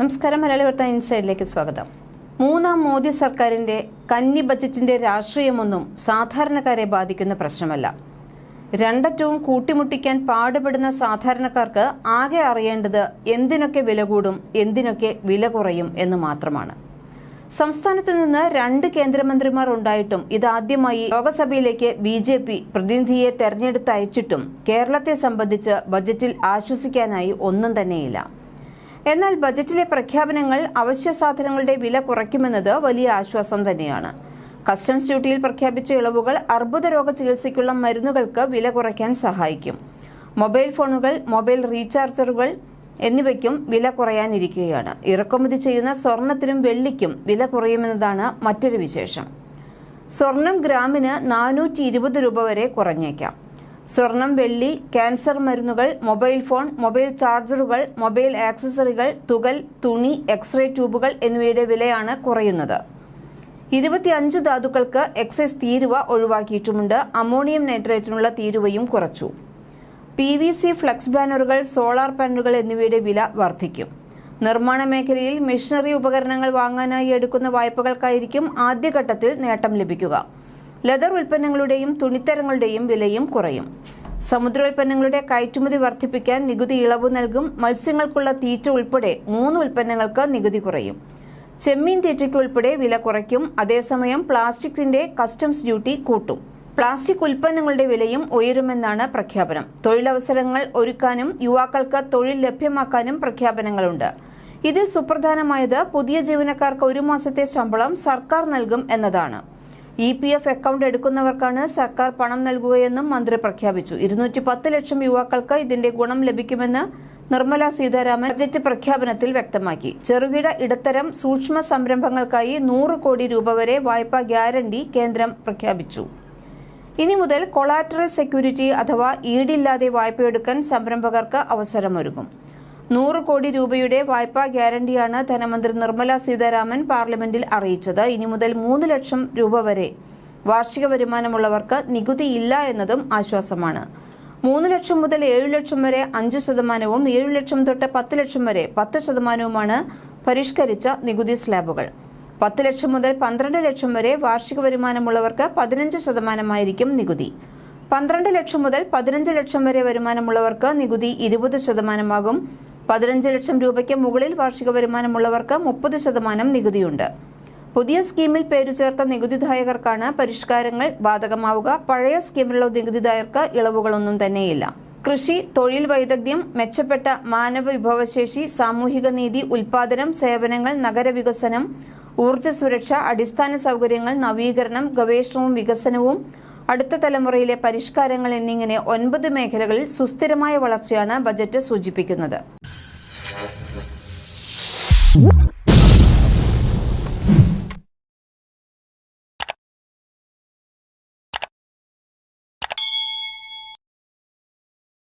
നമസ്കാരം മലയാളി വാർത്ത ഇൻസൈഡിലേക്ക് സ്വാഗതം. മൂന്നാം മോദി സർക്കാരിന്റെ കന്നി ബജറ്റിന്റെ രാഷ്ട്രീയമൊന്നും സാധാരണക്കാരെ ബാധിക്കുന്ന പ്രശ്നമല്ല. രണ്ടറ്റവും കൂട്ടിമുട്ടിക്കാൻ പാടുപെടുന്ന സാധാരണക്കാർക്ക് ആകെ അറിയേണ്ടത് എന്തിനൊക്കെ വില കൂടും എന്തിനൊക്കെ വില കുറയും എന്ന് മാത്രമാണ്. സംസ്ഥാനത്ത് നിന്ന് രണ്ട് കേന്ദ്രമന്ത്രിമാർ ഉണ്ടായിട്ടും ഇതാദ്യമായി ലോകസഭയിലേക്ക് ബി ജെ പി പ്രതിനിധിയെ തെരഞ്ഞെടുത്തയച്ചിട്ടും കേരളത്തെ സംബന്ധിച്ച് ബജറ്റിൽ ആശ്വസിക്കാനായി ഒന്നും തന്നെയില്ല. എന്നാൽ ബജറ്റിലെ പ്രഖ്യാപനങ്ങൾ അവശ്യ സാധനങ്ങളുടെ വില കുറയ്ക്കുമെന്നത് വലിയ ആശ്വാസം തന്നെയാണ്. കസ്റ്റംസ് ഡ്യൂട്ടിയിൽ പ്രഖ്യാപിച്ച ഇളവുകൾ അർബുദ രോഗ ചികിത്സയ്ക്കുള്ള മരുന്നുകൾക്ക് വില കുറയ്ക്കാൻ സഹായിക്കും. മൊബൈൽ ഫോണുകൾ മൊബൈൽ റീചാർജറുകൾ എന്നിവയ്ക്കും വില കുറയാനിരിക്കുകയാണ് ഇറക്കുമതി ചെയ്യുന്ന സ്വർണത്തിനും വെള്ളിക്കും വില കുറയുമെന്നതാണ് മറ്റൊരു വിശേഷം. സ്വർണം ഗ്രാമിന് നാനൂറ്റി രൂപ വരെ കുറഞ്ഞേക്കാം. സ്വർണം വെള്ളി ക്യാൻസർ മരുന്നുകൾ മൊബൈൽ ഫോൺ മൊബൈൽ ചാർജറുകൾ മൊബൈൽ ആക്സസറികൾ തുകൽ തുണി എക്സ്റേ ട്യൂബുകൾ എന്നിവയുടെ വിലയാണ് കുറയുന്നത്. ഇരുപത്തിയഞ്ച് ധാതുക്കൾക്ക് എക്സൈസ് തീരുവ ഒഴിവാക്കിയിട്ടുമുണ്ട്. അമോണിയം നൈട്രേറ്റിനുള്ള തീരുവയും കുറച്ചു. പി വി സി ഫ്ലക്സ് ബാനറുകൾ സോളാർ പാനലുകൾ എന്നിവയുടെ വില വർദ്ധിക്കും. നിർമ്മാണ മേഖലയിൽ മെഷീനറി ഉപകരണങ്ങൾ വാങ്ങാനായി എടുക്കുന്ന വായ്പകൾക്കായിരിക്കും ആദ്യഘട്ടത്തിൽ നേട്ടം ലഭിക്കുക. ലെതർ ഉൽപ്പന്നങ്ങളുടെയും തുണിത്തരങ്ങളുടെയും വിലയും കുറയും. സമുദ്രോൽപ്പന്നങ്ങളുടെ കയറ്റുമതി വർദ്ധിപ്പിക്കാൻ നികുതി ഇളവ് നൽകും. മത്സ്യങ്ങൾക്കുള്ള തീറ്റ ഉൾപ്പെടെ മൂന്ന് ഉൽപ്പന്നങ്ങൾക്ക് നികുതി കുറയും. ചെമ്മീൻ തീറ്റയ്ക്ക് ഉൾപ്പെടെ വില കുറയ്ക്കും. അതേസമയം പ്ലാസ്റ്റിക്സിന്റെ കസ്റ്റംസ് ഡ്യൂട്ടി കൂട്ടും. പ്ലാസ്റ്റിക് ഉൽപ്പന്നങ്ങളുടെ വിലയും ഉയരുമെന്നാണ് പ്രഖ്യാപനം. തൊഴിലവസരങ്ങൾ ഒരുക്കാനും യുവാക്കൾക്ക് തൊഴിൽ ലഭ്യമാക്കാനും പ്രഖ്യാപനങ്ങളുണ്ട്. ഇതിൽ സുപ്രധാനമായത് പുതിയ ജീവനക്കാർക്ക് ഒരു മാസത്തെ ശമ്പളം സർക്കാർ നൽകും എന്നതാണ്. ഇ പി എഫ് അക്കൗണ്ട് എടുക്കുന്നവർക്കാണ് സർക്കാർ പണം നൽകുകയെന്നും മന്ത്രി പ്രഖ്യാപിച്ചു. ഇരുന്നൂറ്റി പത്ത് ലക്ഷം യുവാക്കൾക്ക് ഇതിന്റെ ഗുണം ലഭിക്കുമെന്ന് നിർമ്മല സീതാരാമൻ ബജറ്റ് പ്രഖ്യാപനത്തിൽ വ്യക്തമാക്കി. ചെറുകിട ഇടത്തരം സൂക്ഷ്മ സംരംഭങ്ങൾക്കായി നൂറ് കോടി രൂപ വരെ വായ്പാ ഗ്യാരണ്ടി കേന്ദ്രം പ്രഖ്യാപിച്ചു. ഇനി മുതൽ കൊളാറ്ററൽ സെക്യൂരിറ്റി അഥവാ ഈടില്ലാതെ വായ്പയെടുക്കാൻ സംരംഭകർക്ക് അവസരമൊരുങ്ങും. നൂറ് കോടി രൂപയുടെ വായ്പാ ഗ്യാരണ്ടിയാണ് ധനമന്ത്രി നിർമ്മല സീതാരാമൻ പാർലമെന്റിൽ അറിയിച്ചത്. ഇനി മുതൽ മൂന്ന് ലക്ഷം രൂപ വരെ വാർഷിക വരുമാനമുള്ളവർക്ക് നികുതി ഇല്ല എന്നതും ആശ്വാസമാണ്. മൂന്ന് ലക്ഷം മുതൽ ഏഴ് ലക്ഷം വരെ അഞ്ച് ശതമാനവും ഏഴ് ലക്ഷം തൊട്ട് പത്ത് ലക്ഷം വരെ പത്ത് ശതമാനവുമാണ് പരിഷ്കരിച്ച നികുതി സ്ലാബുകൾ. പത്ത് ലക്ഷം മുതൽ പന്ത്രണ്ട് ലക്ഷം വരെ വാർഷിക വരുമാനമുള്ളവർക്ക് പതിനഞ്ച് ശതമാനമായിരിക്കും നികുതി. പന്ത്രണ്ട് ലക്ഷം മുതൽ പതിനഞ്ച് ലക്ഷം വരെ വരുമാനമുള്ളവർക്ക് നികുതി ഇരുപത് ശതമാനമാകും. പതിനഞ്ച് ലക്ഷം രൂപയ്ക്ക് മുകളിൽ വാർഷിക വരുമാനമുള്ളവർക്ക് മുപ്പത് ശതമാനം നികുതിയുണ്ട്. പുതിയ സ്കീമിൽ പേരു ചേർത്ത നികുതിദായകർക്കാണ് പരിഷ്കാരങ്ങൾ ബാധകമാവുക. പഴയ സ്കീമിലുള്ള നികുതിദായകർക്ക് ഇളവുകളൊന്നും തന്നെയില്ല. കൃഷി തൊഴിൽ വൈദഗ്ധ്യം മെച്ചപ്പെട്ട മാനവ വിഭവശേഷി സാമൂഹിക നീതി ഉൽപാദനം സേവനങ്ങൾ നഗരവികസനം ഊർജ സുരക്ഷ അടിസ്ഥാന സൗകര്യങ്ങൾ നവീകരണം ഗവേഷണവും വികസനവും അടുത്ത തലമുറയിലെ പരിഷ്കാരങ്ങൾ എന്നിങ്ങനെ ഒൻപത് മേഖലകളിൽ സുസ്ഥിരമായ വളർച്ചയാണ് ബജറ്റ് സൂചിപ്പിക്കുന്നത്. Whoop!